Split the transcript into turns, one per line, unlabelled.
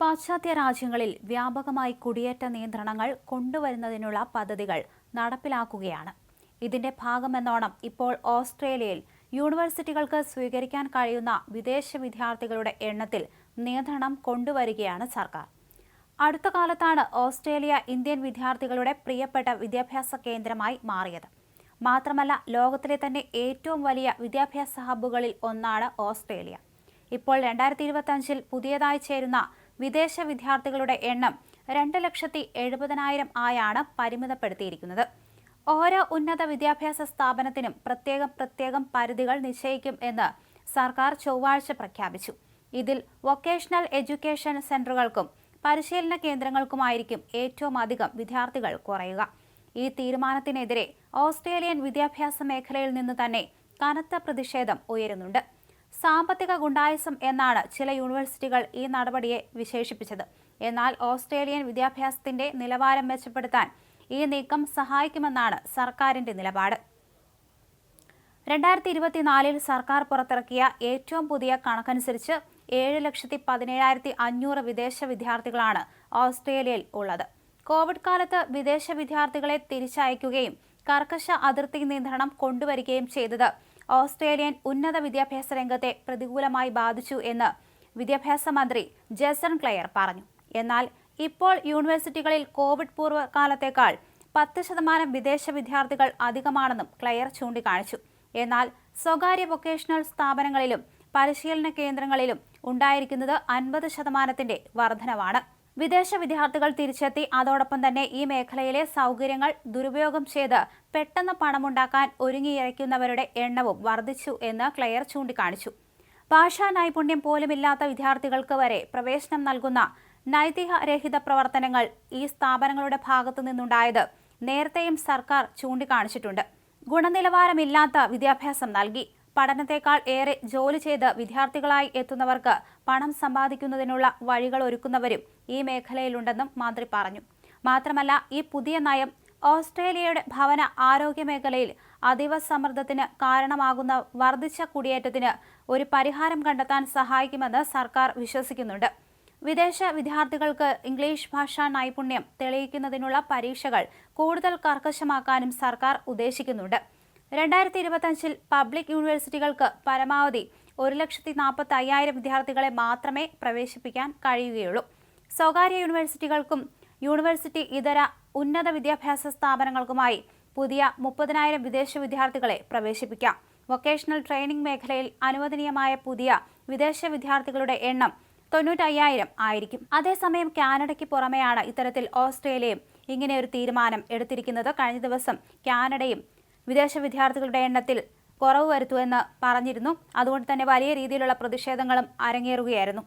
പാശ്ചാത്യ രാജ്യങ്ങളിൽ വ്യാപകമായി കുടിയേറ്റ നിയന്ത്രണങ്ങൾ കൊണ്ടുവരുന്നതിനുള്ള പദ്ധതികൾ നടപ്പിലാക്കുകയാണ്. ഇതിന്റെ ഭാഗമെന്നോണം ഇപ്പോൾ ഓസ്ട്രേലിയയിൽ യൂണിവേഴ്സിറ്റികൾക്ക് സ്വീകരിക്കാൻ കഴിയുന്ന വിദേശ വിദ്യാർത്ഥികളുടെ എണ്ണത്തിൽ നിയന്ത്രണം കൊണ്ടുവരികയാണ് സർക്കാർ. അടുത്ത കാലത്താണ് ഓസ്ട്രേലിയ ഇന്ത്യൻ വിദ്യാർത്ഥികളുടെ പ്രിയപ്പെട്ട വിദ്യാഭ്യാസ കേന്ദ്രമായി മാറിയത്. മാത്രമല്ല ലോകത്തിലെ തന്നെ ഏറ്റവും വലിയ വിദ്യാഭ്യാസ ഹബ്ബുകളിൽ ഒന്നാണ് ഓസ്ട്രേലിയ. ഇപ്പോൾ രണ്ടായിരത്തി ഇരുപത്തി അഞ്ചിൽ പുതിയതായി ചേരുന്ന വിദേശ വിദ്യാർത്ഥികളുടെ എണ്ണം രണ്ട് ലക്ഷത്തി എഴുപതിനായിരം ആയാണ് പരിമിതപ്പെടുത്തിയിരിക്കുന്നത്. ഓരോ ഉന്നത വിദ്യാഭ്യാസ സ്ഥാപനത്തിനും പ്രത്യേകം പ്രത്യേകം പരിധികൾ നിശ്ചയിക്കും എന്ന് സർക്കാർ ചൊവ്വാഴ്ച പ്രഖ്യാപിച്ചു. ഇതിൽ വൊക്കേഷണൽ എഡ്യൂക്കേഷൻ സെന്ററുകൾക്കും പരിശീലന കേന്ദ്രങ്ങൾക്കുമായിരിക്കും ഏറ്റവും അധികം വിദ്യാർത്ഥികൾ കുറയുക. ഈ തീരുമാനത്തിനെതിരെ ഓസ്ട്രേലിയൻ വിദ്യാഭ്യാസ മേഖലയിൽ നിന്ന് തന്നെ കനത്ത പ്രതിഷേധം ഉയരുന്നുണ്ട്. സാമ്പത്തിക ഗുണ്ടായസം എന്നാണ് ചില യൂണിവേഴ്സിറ്റികൾ ഈ നടപടിയെ വിശേഷിപ്പിച്ചത്. എന്നാൽ ഓസ്ട്രേലിയൻ വിദ്യാഭ്യാസത്തിന്റെ നിലവാരം മെച്ചപ്പെടുത്താൻ ഈ നീക്കം സഹായിക്കുമെന്നാണ് സർക്കാരിന്റെ നിലപാട്. രണ്ടായിരത്തി ഇരുപത്തിനാലിൽ സർക്കാർ പുറത്തിറക്കിയ ഏറ്റവും പുതിയ കണക്കനുസരിച്ച് ഏഴ് ലക്ഷത്തി പതിനേഴായിരത്തി അഞ്ഞൂറ് വിദേശ വിദ്യാർത്ഥികളാണ് ഓസ്ട്രേലിയയിൽ ഉള്ളത്. കോവിഡ് കാലത്ത് വിദേശ വിദ്യാർത്ഥികളെ തിരിച്ചയക്കുകയും കർക്കശ അതിർത്തി നിയന്ത്രണം കൊണ്ടുവരികയും ചെയ്തത് ഓസ്ട്രേലിയൻ ഉന്നത വിദ്യാഭ്യാസ രംഗത്തെ പ്രതികൂലമായി ബാധിച്ചു എന്ന് വിദ്യാഭ്യാസ മന്ത്രി ജെസൺ ക്ലെയർ പറഞ്ഞു. എന്നാൽ ഇപ്പോൾ യൂണിവേഴ്സിറ്റികളിൽ കോവിഡ് പൂർവകാലത്തേക്കാൾ പത്ത് ശതമാനം വിദേശ വിദ്യാർത്ഥികൾ അധികമാണെന്നും ക്ലെയർ ചൂണ്ടിക്കാണിച്ചു. എന്നാൽ സ്വകാര്യ വൊക്കേഷണൽ സ്ഥാപനങ്ങളിലും പരിശീലന കേന്ദ്രങ്ങളിലും ഉണ്ടായിരിക്കുന്നത് അൻപത് ശതമാനത്തിന്റെ വർധനവാണ്. വിദേശ വിദ്യാർത്ഥികൾ തിരിച്ചെത്തി. അതോടൊപ്പം തന്നെ ഈ മേഖലയിലെ സൗകര്യങ്ങൾ ദുരുപയോഗം ചെയ്ത് പെട്ടെന്ന് പണമുണ്ടാക്കാൻ ഒരുങ്ങിയിരിക്കുന്നവരുടെ എണ്ണവും വർദ്ധിച്ചു എന്ന് ക്ലെയർ ചൂണ്ടിക്കാണിച്ചു. ഭാഷാ നൈപുണ്യം പോലുമില്ലാത്ത വിദ്യാർത്ഥികൾക്ക് വരെ പ്രവേശനം നൽകുന്ന നൈതികരഹിത പ്രവർത്തനങ്ങൾ ഈ സ്ഥാപനങ്ങളുടെ ഭാഗത്തു നിന്നുണ്ടായത് നേരത്തെയും സർക്കാർ ചൂണ്ടിക്കാണിച്ചിട്ടുണ്ട്. ഗുണനിലവാരമില്ലാത്ത വിദ്യാഭ്യാസം നൽകി. പഠനത്തെക്കാൾ ഏറെ ജോലി ചെയ്ത് വിദ്യാർത്ഥികളായി എത്തുന്നവർക്ക് പണം സമ്പാദിക്കുന്നതിനുള്ള വഴികൾ ഒരുക്കുന്നവരും ഈ മേഖലയിലുണ്ടെന്നും മന്ത്രി പറഞ്ഞു. മാത്രമല്ല ഈ പുതിയ നയം ഓസ്ട്രേലിയയുടെ ഭവന ആരോഗ്യ മേഖലയിൽ അതീവ സമ്മർദ്ദത്തിന് കാരണമാകുന്ന വർദ്ധിച്ച കുടിയേറ്റത്തിന് ഒരു പരിഹാരം കണ്ടെത്താൻ സഹായിക്കുമെന്ന് സർക്കാർ വിശ്വസിക്കുന്നുണ്ട്. വിദേശ വിദ്യാർത്ഥികൾക്ക് ഇംഗ്ലീഷ് ഭാഷാ നൈപുണ്യം തെളിയിക്കുന്നതിനുള്ള പരീക്ഷകൾ കൂടുതൽ കർക്കശമാക്കാനും സർക്കാർ ഉദ്ദേശിക്കുന്നുണ്ട്. രണ്ടായിരത്തി ഇരുപത്തഞ്ചിൽ പബ്ലിക് യൂണിവേഴ്സിറ്റികൾക്ക് പരമാവധി ഒരു ലക്ഷത്തി നാൽപ്പത്തി അയ്യായിരം വിദ്യാർത്ഥികളെ മാത്രമേ പ്രവേശിപ്പിക്കാൻ കഴിയുകയുള്ളൂ. സ്വകാര്യ യൂണിവേഴ്സിറ്റികൾക്കും യൂണിവേഴ്സിറ്റി ഇതര ഉന്നത വിദ്യാഭ്യാസ സ്ഥാപനങ്ങൾക്കുമായി പുതിയ മുപ്പതിനായിരം വിദേശ വിദ്യാർത്ഥികളെ പ്രവേശിപ്പിക്കാം. വൊക്കേഷണൽ ട്രെയിനിംഗ് മേഖലയിൽ അനുവദനീയമായ പുതിയ വിദേശ വിദ്യാർത്ഥികളുടെ എണ്ണം തൊണ്ണൂറ്റയ്യായിരം ആയിരിക്കും. അതേസമയം കാനഡയ്ക്ക് പുറമെയാണ് ഇത്തരത്തിൽ ഓസ്ട്രേലിയയും ഇങ്ങനെ ഒരു തീരുമാനം എടുത്തിരിക്കുന്നത്. കഴിഞ്ഞ ദിവസം കാനഡയും വിദേശ വിദ്യാർത്ഥികളുടെ എണ്ണത്തിൽ കുറവ് വരുത്തുമെന്ന് പറഞ്ഞിരുന്നു. അതുകൊണ്ട് തന്നെ വലിയ രീതിയിലുള്ള പ്രതിഷേധങ്ങളും അരങ്ങേറുകയായിരുന്നു.